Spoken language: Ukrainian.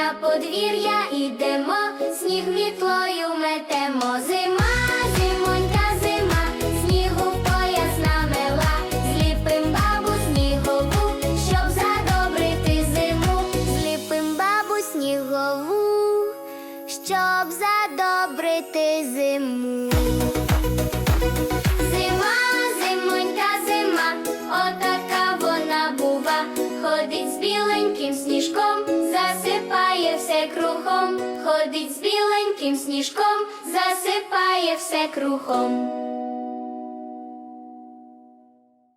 на подвір'я ідемо, сніг мітлою метемо. Зима, зимонька, зима, снігу пояс намела, зліпим бабу снігову, щоб задобрити зиму, зліпим бабу снігову, щоб задобрити зиму. Зима, зимонька, зима, отака вона бува, ходить з біленьким сніжком, кругом, з біленьким сніжком, засипає все кругом.